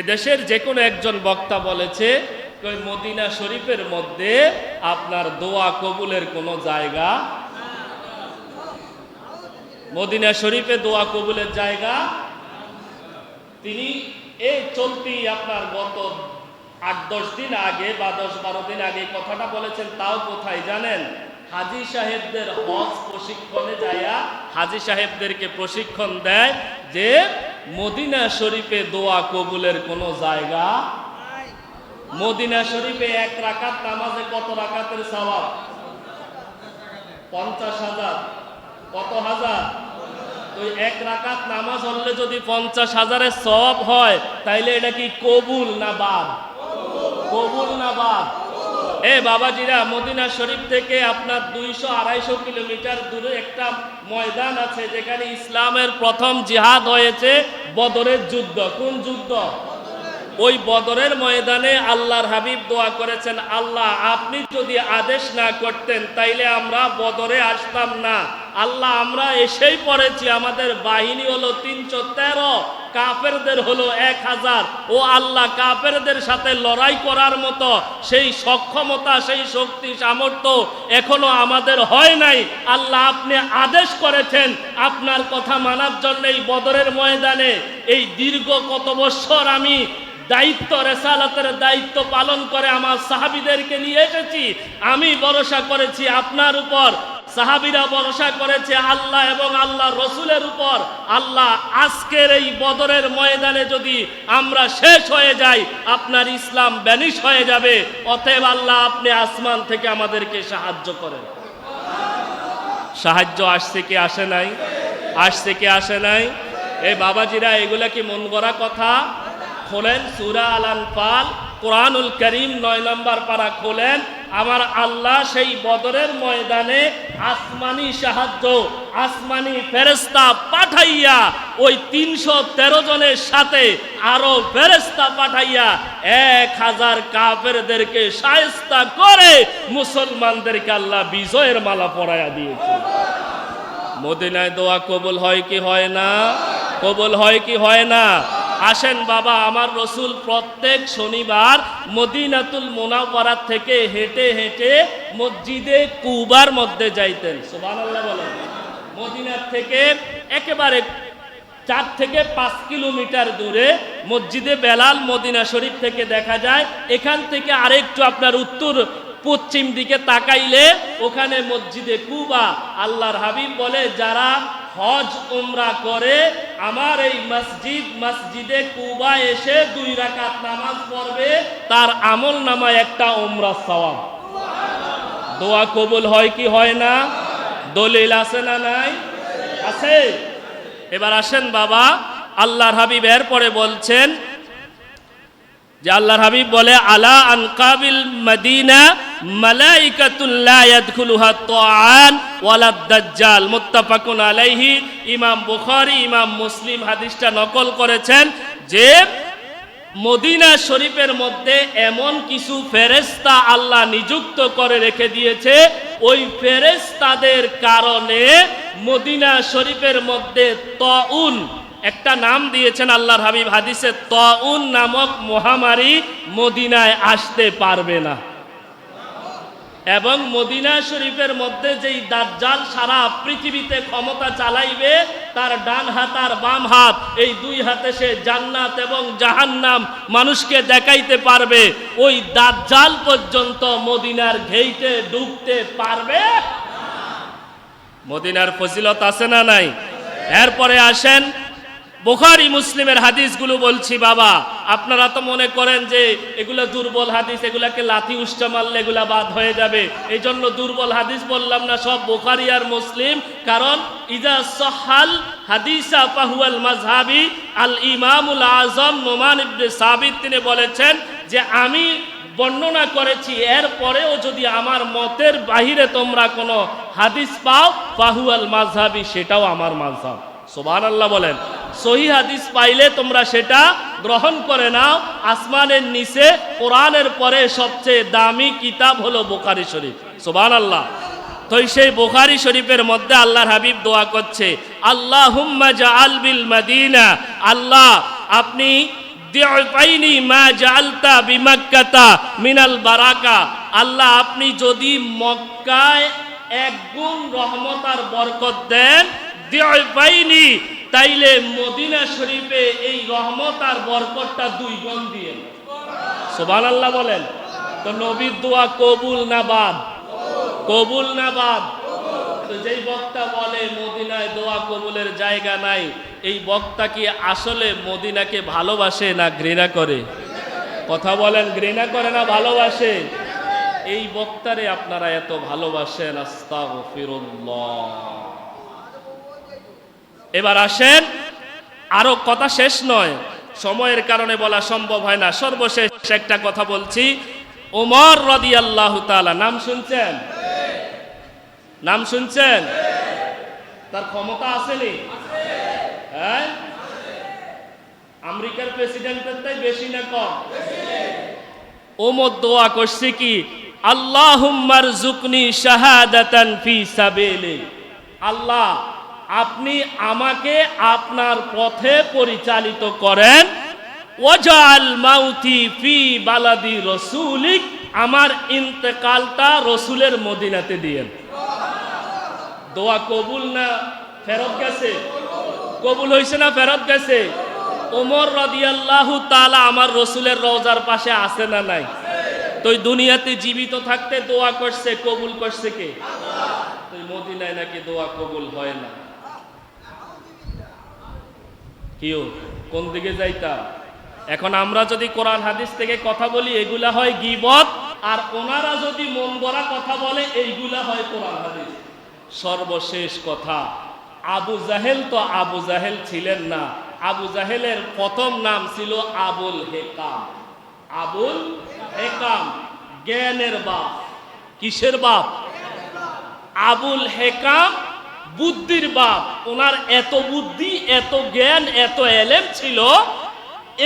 এদেশের যে কোনো একজন বক্তা বলেছে মদিনা শরীফের মধ্যে আপনার দোয়া কবুলের কোনো জায়গা? মদিনা শরীফে দোয়া কবুলের জায়গা? তিনি এই চলতি আপনার গত আট, দশ দিন আগে বা দশ বারো দিন আগে কথাটা বলেছেন, তাও কোথায় জানেন? হাজি সাহেবদের হজ প্রশিক্ষণে যায়া হাজি সাহেবদেরকে প্রশিক্ষণ দেয় যে মদিনা শরীফে দোয়া কবুলের কোনো জায়গা মদিনা শরীফে এক রাকাত নামাজে কত রাকাতের সওয়াব? পঞ্চাশ হাজার। কত হাজার? তো এক রাকাত নামাজ হলে যদি পঞ্চাশ হাজারের সব হয়, তাইলে এটা কি কবুল না বাদ? কবুল না বাদ। এ বাবাজিরা, মদিনা শরীফ থেকে আপনার দুইশো আড়াইশো কিলোমিটার দূরে একটা ময়দান আছে যেখানে ইসলামের প্রথম জিহাদ হয়েছে বদরের যুদ্ধ। কোন যুদ্ধ? ওই বদরের ময়দানে আল্লাহর হাবিব দোয়া করেছেন, আল্লাহ, আপনি যদি আদেশ না করতেন তাইলে আমরা বদরে আসতাম না। আল্লাহ, আমরা এসেই পড়েছি, আমাদের বাহিনী হলো তিনশো তেরো। কাফেরদের হলো এক হাজার। ও আল্লাহ কাফেরদের সাথে লড়াই করার মতো সেই সক্ষমতা, সেই শক্তি, সামর্থ্য এখনও আমাদের হয় নাই। আল্লাহ আপনি আদেশ করেছেন আপনার কথা মানার জন্য এই বদরের ময়দানে। এই দীর্ঘ কত বছর আমি দায়িত্ব, রেসালাতের দায়িত্ব পালন করে আমার সাহাবিদেরকে নিয়ে এসেছি। আমি ভরসা করেছি আপনার উপর সাহাবিরা ভরসা করেছে আল্লাহ এবং আল্লাহ রসুলের উপর। আল্লাহ আজকের এই বদরের ময়দানে যদি আমরা শেষ হয়ে যাই, আপনার ইসলাম ব্যানিশ হয়ে যাবে। অতএব আল্লাহ আপনি আসমান থেকে আমাদেরকে সাহায্য করেন। সাহায্য আসছে কি আসে নাই? আসছে কি আসে নাই? এ বাবাজিরা, এগুলা কি মন গড়া কথা? খোলেন সুরা আল আনফাল কোরআনুল করিম নয় নম্বর পারা খোলেন। আমার আল্লাহ সেই বদরের ময়দানে আসমানি সাহায্য, আসমানি ফেরেস্তা পাঠাইয়া ওই তিনশো তেরো জনের সাথে আরও ফেরেস্তা পাঠাইয়া এক হাজার কাফেরদেরকে সায়স্তা করে মুসলমানদেরকে আল্লাহ বিজয়ের মালা পরাইয়া দিয়েছে। মদিনায় দোয়া কবুল হয় কি হয় না? কবুল হয় কি হয় না? আসেন বাবা, আমার রসুল প্রত্যেক শনিবার মদিনাতুল মোনাওয়ারাত থেকে হেঁটে হেঁটে মসজিদে কুবার মধ্যে যাইতেন। সুবহানাল্লাহ বলেন। মদিনার থেকে একেবারে চার থেকে পাঁচ কিলোমিটার দূরে মসজিদে বেলাল মদিনা শরীফ থেকে দেখা যায়। এখান থেকে আরেকটু আপনার উত্তর পশ্চিম দিকে তাকাইলে ওখানে মসজিদে কুবা, আল্লাহর হাবিব বলে, যারা হজ, উমরা করে, আমার এই মসজিদ, মসজিদে কুবা এসে দুই রাকাত নামাজ পড়বে, তার আমল নামায় একটা উমরা সওয়াব। দোয়া কবুল হয় কি হয় না? দলিল আছে না নাই? আছে। এবার আসেন বাবা, আল্লাহর হাবিব এরপরে বলছেন যে আল্লাহর হাবিব বলে, আলা আনকাবিল মদিনা আলাইহি। ইমাম বুখারী, ইমাম মুসলিম হাদিসটা নকল করেছেন যে মদিনা শরীফের মধ্যে এমন কিছু ফেরেস্তা আল্লাহ নিযুক্ত করে রেখে দিয়েছে, ওই ফেরেস্তাদের কারণে মদিনা শরীফের মধ্যে তউন, একটা নাম দিয়েছেন আল্লাহর হাবিব, হাদিসে তউন নামক মহামারী মদিনায় আসতে পারবে না। এবং মদিনা শরীফের মধ্যে যেই দাজ্জাল সারা পৃথিবীতে ক্ষমতা চালাইবে, তার ডান হাত আর বাম হাত, এই দুই হাতে সে জান্নাত এবং জাহান্নাম মানুষকে দেখাইতে পারবে। ওই দাজ্জাল পর্যন্ত মদিনার ঘেইতে ঢুকতে পারবে? মদিনার ফজিলত আছে না নাই? এরপরে আসেন বুখারি মুসলিমের হাদিসগুলো বলছি, বাবা, আপনারা তো মনে করেন যে এগুলো দুর্বল হাদিস, এগুলাকে লাথি উষ্টা মারলে এগুলা বাদ হয়ে যাবে। এই জন্য দুর্বল হাদিস বললাম না, সব বোখারি আর মুসলিম, কারণ ইজা সহাল হাদিসা পাহুয়াল মাজহাবি আল ইমামুল আজম নোমান ইবনে সাবিত তিনি বলেছেন যে, আমি বর্ণনা করেছি, এর পরেও যদি আমার মতের বাহিরে তোমরা কোনো হাদিস পাও পাহুয়াল মাজহাবি সেটাও আমার মাজহাব সোবান আল্লাহ বলেন। সহি হাদিস পাইলে তোমরা সেটা গ্রহণ করে নাও। আসমানের নিচে, কোরআনের পরে সবচেয়ে দামি কিতাব হলো বোখারি শরীফ। সোবান আল্লাহ তো সেই বোখারি শরীফের মধ্যে আল্লাহর হাবিব দোয়া করছে আল্লাহ হুম্মা বিল মদিনা, আল্লাহ, আপনি দিয়ফাইনি মা জালতা বিমাক্কাতা মিনাল বারাকা, আল্লাহ, আপনি যদি মক্কায় এক গুণ রহমত বরকত দেন দিয়ফাইনি তাইলে মদিনা শরীফে এই রহমত আর বরকতটা দুই গুণ দিয়ে সুবহান আল্লাহ বলেন, তো নবীর দোয়া কবুল না বাদ? কবুল না বাদ? তো যেই বক্তা বলে মদিনায় দোয়া কবুলের জায়গা নাই, এই বক্তা কি আসলে মদিনাকে ভালোবাসে না ঘৃণা করে? কথা বলেন, ঘৃণা করে না ভালোবাসে? এই বক্তারে আপনারা এত ভালোবাসেন, আস্তাগফিরুল্লাহ। এবার আসেন। আরও কথা শেষ নয়। সময়ের কারণে বলা সম্ভব হয় না। সর্বশেষ একটা কথা বলছি। ওমর রাদিয়াল্লাহু তাআলা, নাম শুনছেন? নাম শুনছেন? তার ক্ষমতা আসেনি? হ্যাঁ? আমেরিকার প্রেসিডেন্টের তাই বেশি না কম? ওমর দোয়া করছে কি? আল্লাহুম্মার জুকনি শাহাদাতান সাবিলি আল্লাহ আপনি আমাকে আপনার পথে পরিচালিত করেন। ওজাল মাউতি ফি বালাদি রসুলিক, আমার ইন্তেকালটা রসুলের মদিনাতে দিয়েন। দোয়া কবুল না, ফেরত গেছে? কবুল হয়েছে না, ফেরত গেছে? ওমর রাদিয়াল্লাহু তালা আমার রসুলের রওজার পাশে আছে না নাই? তো দুনিয়াতে জীবিত থাকতে দোয়া করছে, কবুল করছে কে? মদিনায় নাকি দোয়া কবুল হয় না। কিও কোন দিকে যাইতাম এখন আমরা যদি কোরআন হাদিস থেকে কথা বলি, এগুলা হয় গিবত, আর ওনারা যদি মন গড়া কথা বলে, এইগুলা হয় কোরআন হাদিস। সর্বশেষ কথা, আবু জাহেল তো আবু জাহেল ছিলেন না। আবু জাহেলের প্রথম নাম ছিল আবুল হেকাম। আবুল হেকাম, জ্ঞানের বাপ। কিসের বাপ? আবুল হেকাম বুদ্ধির বাপ। ওনার এত বুদ্ধি, এত জ্ঞান, এত এলেম ছিল,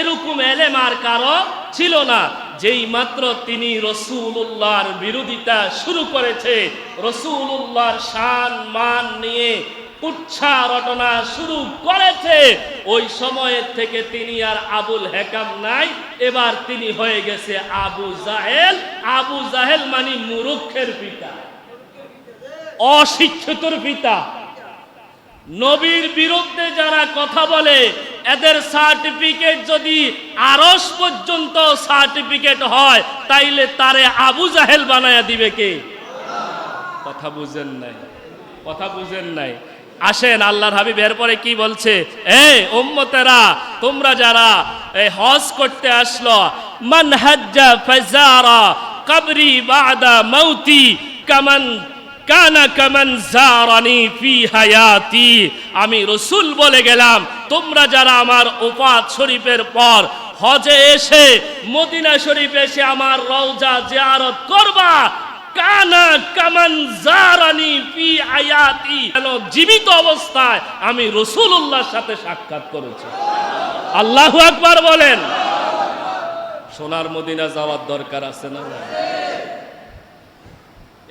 এরকম এলেম আর কারও ছিল না। যেই মাত্র তিনি রসুল্লাহর বিরোধিতা শুরু করেছে রসুল্লাহর শান, মান নিয়ে উচ্ছা রটনা শুরু করেছে, ওই সময়ের থেকে তিনি আর আবুল হেকাম নাই। এবার তিনি হয়ে গেছে আবু জাহেল। আবু জাহেল মানে মুরুক্ষের পিতা, অশিক্ষিতর পিতা। নবীর বিরুদ্ধে যারা কথা বলে, এদের সার্টিফিকেট যদি আরস পর্যন্ত সার্টিফিকেট হয়, তাইলে তারে আবু জাহেল বানায়া দিবে কে? কথা বুঝেন নাই, কথা বুঝেন নাই। আসেন, আল্লাহর হাবিব এরপরে কি বলছে? এ উম্মতেরা, তোমরা যারা এই হজ করতে আসলো, মান হাজ্জা ফাজারা কবরি বাদা মৌতি কামান কানা কামান জারানি ফি হায়াতি। আমি রসুল বলে গেলাম, তোমরা যারা আমার উপাত শরীফের পর হজে এসে মদিনা শরীফ এসে আমার রওজা জিয়ারত করবা, কানা কামান জারানি ফি যেন জীবিত অবস্থায় আমি রসুল্লাহর সাথে সাক্ষাৎ করেছি। আল্লাহু আকবার বলেন। সোনার মদিনা যাওয়ার দরকার আছে না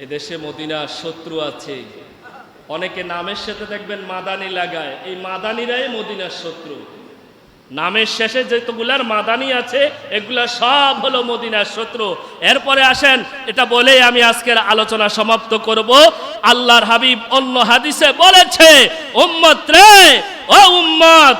এদেশে মদিনার শত্রু আছে। অনেকে নামের সাথে দেখবেন মাদানি লাগায়। এই মাদানিরাই মদিনার শত্রু। নামের শেষে যেগুলার মাদানি আছে, এগুলা সব হলো মদিনার শত্রু। এরপরে আসেন, এটা বলেই আমি আজকের আলোচনা সমাপ্ত করব। আল্লাহর হাবিব অন্য হাদিসে বলেছে, উম্মত রে, ও উম্মত,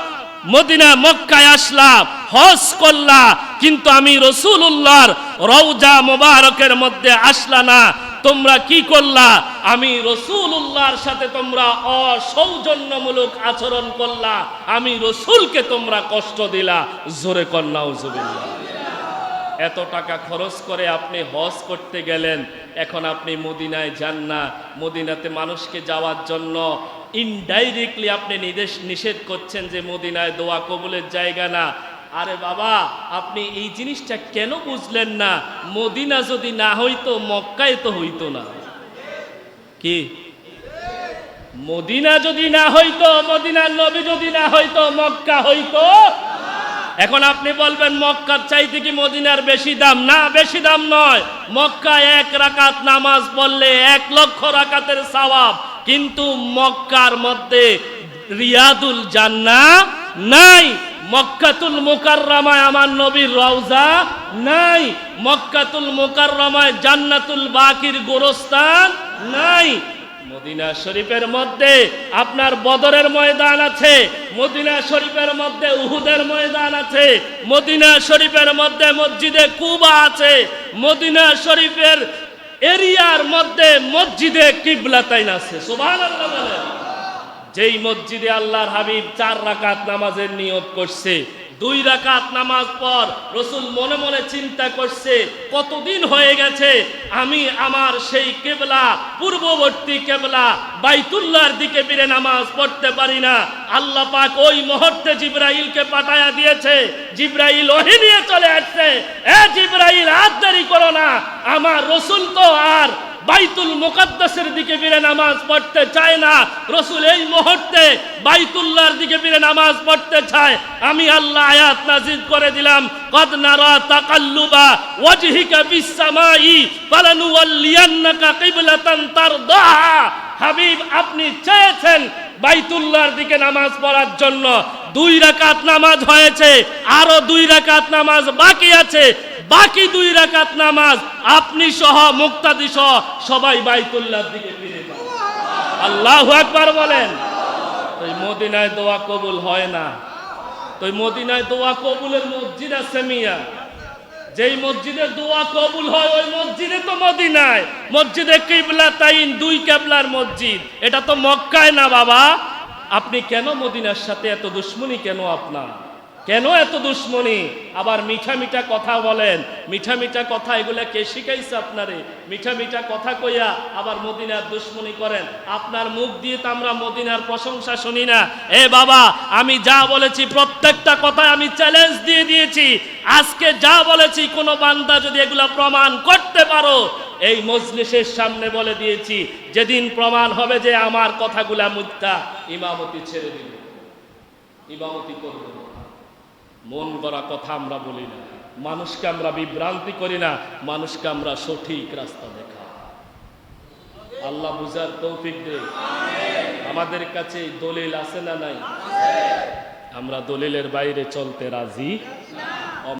মদিনা মক্কায় আসলাম হজ করলা, কিন্তু আমি রসুল্লাহর রৌজা মোবারকের মধ্যে আসলা না। তোমরা কি করলা? আমি রসুল্লাহর সাথে তোমরা অসৌজন্যমূলক আচরণ করলা। আমি রসুলকে তোমরা কষ্ট দিলা। জোরে কন্যাও এত টাকা খরচ করে আপনি হজ করতে গেলেন। এখন আপনি মদিনায় যান না। মদিনাতে মানুষকে যাওয়ার জন্য ইনডাইরেক্টলি আপনি নির্দেশ নিষেধ করছেন যে মদিনায় দোয়া কবুলের জায়গা না। আরে বাবা, আপনি এই জিনিসটা কেন বুঝলেন না? মদিনা যদি না হইতো, মক্কায় তো হইতো না। কি? মদিনা যদি না হইতো, মদিনার নবী যদি না হইতো, মক্কা হইতো? এখন আপনি বলবেন, মক্কার চাইতে কি মদিনার বেশি দাম? না, বেশি দাম নয়। মক্কা এক রাকাত নামাজ পড়লে এক লক্ষ রাকাতের সওয়াব। কিন্তু মক্কার মধ্যে রিয়াদুল জান্না নাই। মক্কাতুল মুকাররমায় আমার নবীর রওজা নাই। মক্কাতুল মুকাররমায় জান্নাতুল বাকির গোরস্থান নাই। মদিনা শরীফের মধ্যে আপনার বদরের ময়দান আছে, মদিনা শরীফের মধ্যে উহুদের ময়দান আছে, মদিনা শরীফের মধ্যে মসজিদে কুবা আছে, মদিনা শরীফের এরিয়ার মধ্যে মসজিদে কিবলাতাইন আছে। সুবহানাল্লাহ বলেন। যেই মসজিদে আল্লাহর হাবিব চার রাকাত নামাজের নিয়ত করছে, দুই রাকাত নামাজ পর রসুল মনে মনে চিন্তা করছে, কতদিন হয়ে গেছে, আমি আমার সেই কেবলা, পূর্ববর্তী কেবলা, বাইতুল্লাহর দিকে ফিরে নামাজ পড়তে পারি না। আল্লাহ পাক ওই মুহূর্তে জিব্রাইলকে পাঠায়া দিয়েছে, জিব্রাইল ওহি নিয়ে চলে আসছে, এ জিব্রাইল, আর দেরি করো না, আমার রসুল তো আর বাইতুল মুকাদ্দাসের দিকে ফিরে নামাজ পড়তে চায় না। রসুল এই মুহূর্তে বাইতুল্লাহর দিকে ফিরে নামাজ পড়তে চায়। আমি আল্লাহ আয়াত নাজিল করে দিলাম, কদ নারা তাকাল্লুবা ওয়াজহিকা বিস সামাই ফালানুওয়াল্লিয়ান্নাকা কিবলাতান তারদাহা হাবিব, আপনি চেয়েছেন বাইতুল্লাহর দিকে নামাজ পড়ার জন্য। দুই রাকাত নামাজ হয়েছে, আরও দুই রাকাত নামাজ বাকি আছে। বাকি দুই রাকাত নামাজ আপনি সহ, মুক্তাদি সহ সবাই বাইতুল্লাহর দিকে ফিরে যান আল্লাহু আকবার বলেন ওই মদিনায় দোয়া কবুল হয় না। তো ওই মদিনায় দোয়া কবুলের মসজিদ আছে মিয়া। যেই মসজিদে দোয়া কবুল হয়, ওই মসজিদে তো মদিনায়। মসজিদে কিবলা, তাইন, দুই কেবলার মসজিদ। এটা তো মক্কায় না বাবা। আপনি কেন মদিনার সাথে এত দুশ্মনী কেন আপনার? কেন এত দুশ্মনী? আবার মিঠা মিঠা কথা বলেন। মিঠা মিঠা কথা এগুলা কে শিখাইছে আপনারে? মিঠা মিঠা কথা কইয়া আবার মদিনার দুশ্মনী করেন। আপনার মুখ দিয়ে তো আমরা মদিনার প্রশংসা শুনি না। এ বাবা, আমি যা বলেছি, প্রত্যেকটা কথায় আমি চ্যালেঞ্জ দিয়ে দিয়েছি। আজকে যা বলেছি, কোনো বান্দা যদি এগুলা প্রমাণ করতে পারো, এই মজলিসের সামনে বলে দিয়েছি, যেদিন প্রমাণ হবে যে আমার কথাগুলা মুদ্রা ইমামতি ছেড়ে দিল ইমামতি করব। মন গড়া কথা আমরা বলি না। মানুষকে আমরা বিভ্রান্তি করি না, মানুষকে আমরা সঠিক রাস্তা দেখা আল্লাহ বুঝার তৌফিক দে। আমাদের কাছে দলিল আছে না নাই? আমরা দলিলের বাইরে চলতে রাজি